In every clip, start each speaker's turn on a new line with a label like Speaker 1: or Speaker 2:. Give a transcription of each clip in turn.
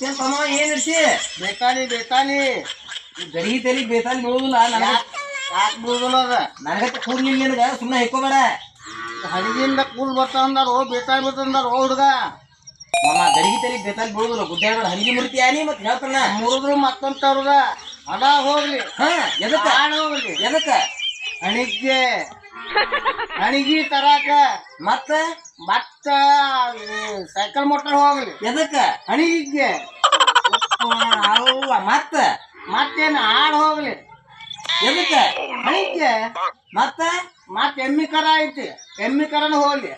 Speaker 1: ಕಳಿಸಿ
Speaker 2: ಬೇತಾಲಿ ಬೇತಾಲಿ.
Speaker 1: ಗಡಿ ತಲಿ ಬೇತಾಲಿ ಬೀಳುದಿಲ್ಲ ನನಗೆ
Speaker 2: ಯಾಕೆ ಬೀಳುದಿಲ್ಲ ಅದ?
Speaker 1: ನನಗೆ ಕೂರ್ಲಿ ನಿನಗ ಸುಮ್ಮನೆ ಹೆಕ್ಕೋಬೇಡ.
Speaker 2: ಹಡಗಿಂದ ಕೂಲ್ ಬರ್ತಾವ ಅಂದಾರು ಬೇತಾಲಿ ಬರ್ತಂದಾರು ಹುಡುಗ?
Speaker 1: ನಮ್ಮ ಗಡಿಗೆ ತಲಿ ಬೇತಾಲಿ ಬೀಳುದಿಲ್ಲ ಗುದ್ದಾಡ್ಬೇಡ ಹಂಗಿ ಮುರಿತಿ ಯಾನಿ ಮತ್ತೆ ಹೇಳ್ತಾನ?
Speaker 2: ಮುರಿದ್ರು ಮತ್ತೊಂತವ್ರದ ಅದ ಹೋಗ್ಲಿ.
Speaker 1: ಹಾ ಎದಕ್ಕೆ?
Speaker 2: ಹೋಗ್ಲಿ.
Speaker 1: ಎದಕ್ಕೆ?
Speaker 2: ಹಣಿಗೆ ಹಣಿಗಿ ತರಾಕ
Speaker 1: ಮತ್ತ
Speaker 2: ಮತ್ತ ಸೈಕಲ್ ಮೋಟರ್ ಹೋಗ್ಲಿ.
Speaker 1: ಎದಕ್ಕ?
Speaker 2: ಹಣಿಗೆ
Speaker 1: ಅವ್ವ ಮತ್ತ
Speaker 2: ಮತ್ತೇನು ಆಡ್ ಹೋಗ್ಲಿ.
Speaker 1: ಎದಕ್ಕ?
Speaker 2: ಹಣಿಗೆ
Speaker 1: ಮತ್ತ
Speaker 2: ಮತ್ತ ಎಮ್ಮಿ ಕರ ಐತಿ. ಎಮ್ಮಿ ಕರನ ಹೋಗ್ಲಿ.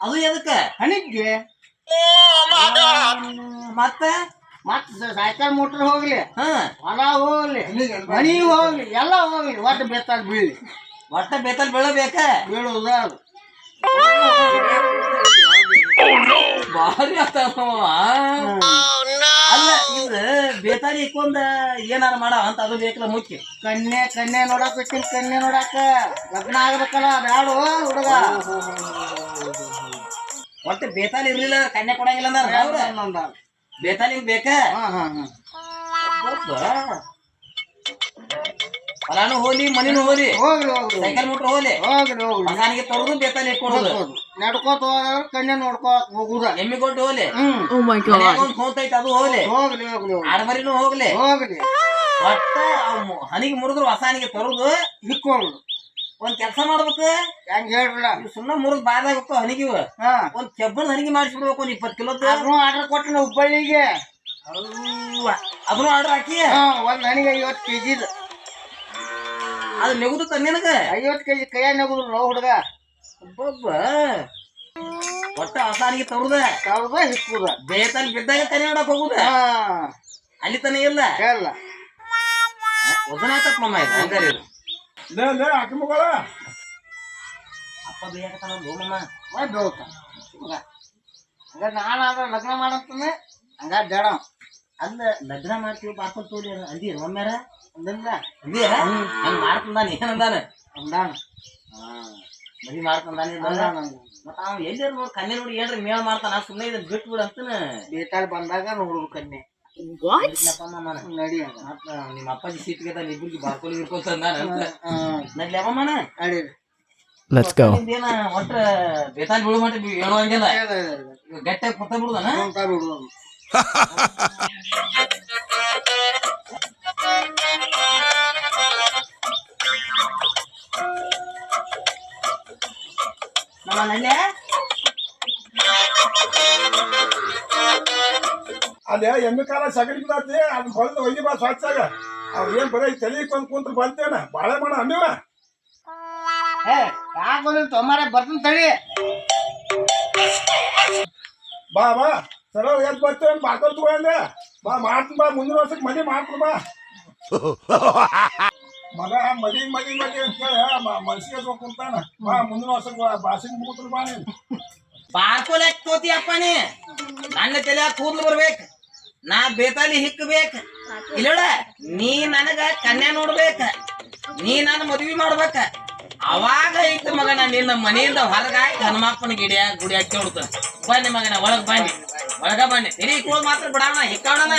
Speaker 1: ಅದು ಎದಕ್ಕ?
Speaker 2: ಹಣಿಗೆ
Speaker 1: ಮತ್ತ
Speaker 2: ಮತ್ ಸೈಕಲ್ ಮೋಟರ್ ಹೋಗ್ಲಿ.
Speaker 1: ಹಾ
Speaker 2: ಹೊಲ ಹೋಗ್ಲಿ. ಮನಿ ಹೋಗ್ಲಿ. ಎಲ್ಲ ಹೋಗ್ಲಿ. ಒಟ್ಟು ಬೆತ್ತಾಗ ಬೀಳಿ
Speaker 1: ಒಟ್ಟ ಬೇತಲ್ ಬೀಳಬೇಕ?
Speaker 2: ಬೀಳುದ? ಅದು
Speaker 1: ಭಾರಿ ಆಗ್ತಾವ ಅಲ್ಲ ಇದು ಬೇತಾರಿ ಇಕ್ಕೊಂದ ಏನಾರ ಮಾಡ ಅಂತ ಅದು ಬೇಕಲ್ಲ ಮುಖ್ಯ.
Speaker 2: ಕನ್ಯೆ ಕನ್ಯೆ ನೋಡಕ್ ಬೇಕಿನ್ ಕನ್ಯೆ ನೋಡಾಕ. ಲಗ್ನ ಆಗ್ಬೇಕಲ್ಲ ಬ್ಯಾಡು ಹುಡುಗ.
Speaker 1: ಒಟ್ಟು ಬೇತಾಲಿ ಇರ್ಲಿಲ್ಲ ಕನ್ಯೆ ಕೊಡಂಗಿಲ್ಲ ಅಂದಾರ ಅವ್ರ?
Speaker 2: ಅಂದಾರ.
Speaker 1: ಬೇತಾಲಿ ಬೇಕ?
Speaker 2: ಹಾ ಹಾ ಹಾ.
Speaker 1: ಹೊಲಾನು ಹೋಲಿ ಮನಿನು ಹೋಲಿ.
Speaker 2: ಹೋಗ್ಲಿ ಹೋಗ್ಲಿ.
Speaker 1: ಸೈಕಲ್ ಮೋಟ್ರ್ ಹೋಲಿ.
Speaker 2: ಹೋಗ್ಲಿ ಹೋಗ್ಲಿ.
Speaker 1: ಮಸಾನಿಗೆ ತರೋದು ಬೇತಾಲಿ
Speaker 2: ಇಟ್ಕೊಂಡು. ನಡ್ಕೋತ ಹೋದ್ರೆ ಕಣ್ಣೆ ನೋಡ್ಕೋತ ಹೋಗುದ.
Speaker 1: ಎಮ್ಮಿ ಕೊಟ್ಟು ಹೋಲಿ.
Speaker 2: ಹ್ಮ್.
Speaker 1: ಗಾಡ್ ಒಂದ್ ತೈತ ಅದು ಹೋಲಿ.
Speaker 2: ಹೋಗ್ಲಿ ಹೋಗ್ಲಿ ಹೋಗ್ಲಿ.
Speaker 1: ಆಡಮರಿನು ಹೋಗ್ಲಿ.
Speaker 2: ಹೋಗ್ಲಿ.
Speaker 1: ಒಟ್ಟ ಹನಿಗೆ ಮುರಿದ್ರು ಹೊಸಾನಿಗೆ ತರೋದು
Speaker 2: ಹಿಕ್ಕೋಗ್ಲಿ
Speaker 1: ಒಂದ್ ಕೆಲಸ ಮಾಡ್ಬೇಕು.
Speaker 2: ಹೆಂಗ್ ಹೇಳ್ರಲ್ಲ?
Speaker 1: ಸುಮ್ಮನೆ ಮುರಿದ್ ಬಾದಾಗ ಹನಿಗೆ ಹನಿಗಿವ.
Speaker 2: ಹಾ.
Speaker 1: ಒಂದ್ ಕೆಬ್ಬನ ಹನಿಗೆ ಮಾಡಿಸ್ಬಿಡ್ಬೇಕು ಒಂದ್ ಇಪ್ಪತ್ತು
Speaker 2: ಕಿಲೋ ಆರ್ಡರ್ ಕೊಟ್ಟಿನ ಹುಬ್ಬಳ್ಳಿಗೆ.
Speaker 1: ಅದನ್ನು ಆರ್ಡರ್ ಹಾಕಿ.
Speaker 2: ಹಾ ಒಂದ್ ಹನಿಗೆ ಐವತ್ತು ಕೆಜಿದ.
Speaker 1: ಅದು ನೆಗುದು ತನ್ನಿನಗ
Speaker 2: ಐವತ್ತು ಕೆಜಿ ಕೈಯಾಗ ನೋವು ಹುಡುಗ.
Speaker 1: ಒಬ್ಬೊಬ್ಬ ಒಟ್ಟ ಆಸಾನಿಗೆ ತರುದ
Speaker 2: ತರುದ ಹಿಕ್ಕುದ.
Speaker 1: ಬೇತಲ್ಲಿ ಬಿದ್ದಾಗ ಕನೆ ನೋಡಕ್ ಹೋಗುದ?
Speaker 2: ಹಾ.
Speaker 1: ಅಲ್ಲಿ ತನ ಇಲ್ಲ?
Speaker 2: ಇಲ್ಲ.
Speaker 1: ವಜನ ಆತತ್ ಮಮ್ಮ ಇದು ಹಂಗಾರಿ ಇದು.
Speaker 3: ಲೇ ಲೇ ಅಕ್ಕ ಮಗಳ.
Speaker 1: ಅಪ್ಪ ಬೇಯಕತ್ತಾನ ಮಮ್ಮ
Speaker 2: ಬೇಳ್ತಾನ. ಹೋಗ್ತ ಹಂಗ ನಾನಾದ್ರ ಲಗ್ನ ಮಾಡಂತಾನೆ ಹಂಗ ಜಡ
Speaker 1: ಅಲ್ಲ ಲಗ್ನ ಮಾಡ್ತೀವಿ ಪಾಪ ತೋಲಿ ಅಂದಿ. ಒಮ್ಮ್ಯಾರ
Speaker 2: ಅಂದಲ್ಲ
Speaker 1: ಅಂದೀರ ಹಂಗ ಮಾಡ್ತಂದಾನ ಏನಂದಾನ
Speaker 2: ಅಂದಾನ?
Speaker 1: ಮದಿ ಮಾಡ್ತಂದಾನ ಮತ್ತ ಅವ್ ಎಲ್ಲಿ ನೋಡಿ ಕನ್ನೆ ನೋಡಿ ಏನ್ರಿ ಮೇಳ ಮಾಡ್ತಾನ ಸುಮ್ಮನೆ ಇದನ್ನ ಬಿಟ್ಟು ಬಿಡು ಅಂತನ.
Speaker 2: ಬೇತಾಳ ಬಂದಾಗ ನೋಡ್ಬೇಕು
Speaker 1: ಮಾಮನ
Speaker 2: ನಡಿ
Speaker 1: ಮತ್ತ ನಿಮ್ಮ ಅಪ್ಪಾಜಿ ಸೀಟ್ಗೆ ತಾನ ಇಬ್ಬರಿಗೆ ಬಾರ್ಕೊಲಿ ಇರ್ಕೋತ ಅಂದಾನ ನಡ್ಲಿ
Speaker 2: ನಡಿ.
Speaker 4: Let's go.
Speaker 1: ಏನ ಒಟ್ಟ ಬೇತಾಳ ಬಿಡು ಮಟ್ಟ
Speaker 2: ಹೇಳುವಂಗಿಲ್ಲ
Speaker 1: ಗಟ್ಟಿಯಾಗಿ ಕುತ್ತ ಬಿಡುದನ
Speaker 2: ಅಂತ ಬಿಡು
Speaker 1: ನಮ್ಮ ನಲ್ಲೆ
Speaker 3: ಅದೇ ಎಮ್ಮೆ ಕಾಲ ಸಗಣಿ ಬಿದ್ದಾತಿ ಅದನ್ನ ಹೊಲ್ದು ಒಯ್ಯಿ ಬಾ ಸ್ವಚ್ಛಾಗ. ಅವ್ ಏನ್ ಬರೀ ತಲೆ ಕೊಂದ್ ಕುಂತ್ರ ಬಂತೇನ? ಬಾಳೆ ಮಾಡ ಅನ್ನಿವ
Speaker 2: ಹೇ ಯಾಕೋದಿಲ್ಲ ತೊಂಬಾರೆ ಬರ್ತೀನಿ ತಡಿ.
Speaker 3: ಬಾ ಬಾ. ಸರ ಎದ್ ಬರ್ತೇವೆ ಬಾಕಲ್ ತಗೊಂಡೆ. ಬಾ, ಮಾಡ್ತೀನಿ ಬಾ, ಮುಂದಿನ ವರ್ಷಕ್ಕೆ ಮದಿ ಮಾಡ್ತೀನಿ ಬಾ. ಮಗ, ಮದಿ ಮದಿ ಮದಿ ಅಂತ ಹೇಳಿ ಮನ್ಸಿಗೆ ಕುಂತಾನ. ಬಾ, ಮುಂದಿನ ವರ್ಷಕ್ಕೆ ಬಾಸಿನ ಮುಗಿದ್ರು ಬಾ ನೀನು.
Speaker 1: ಬಾರ್ಕೋಲೆ ತೋತಿ ಅಪ್ಪ ನೀ. ನನ್ನ ತಲೆ ಕೂದಲು ಬರ್ಬೇಕ. ನಾ ಬೇತಾಲಿ ಹಿಕ್ಕಬೇಕು ಇಲ್ಲಡ, ನೀ ನನಗ ಕನ್ಯಾ ನೋಡ್ಬೇಕ. ನೀ ನನ್ನ ಮದ್ವಿ ಮಾಡ್ಬೇಕ. ಅವಾಗ ಐತ ಮಗನ ನಿನ್ನ ಮನೆಯಿಂದ ಹೊರಗಾಕಿ ಹನುಮಪ್ಪನ ಗಿಡ ಗುಡಿ ಹಾಕಿ ಹೊಡ್ತಾನ ಬನ್ನಿ ಮಗನ, ಒಳಗ್ ಬನ್ನಿ. ಒಳಗ ಬನ್ನಿ. ತಿರಿ ಕೂಳ್ ಮಾತ್ರ ಬಿಡೋಣ ಹಿಕ್ಕಾವಣ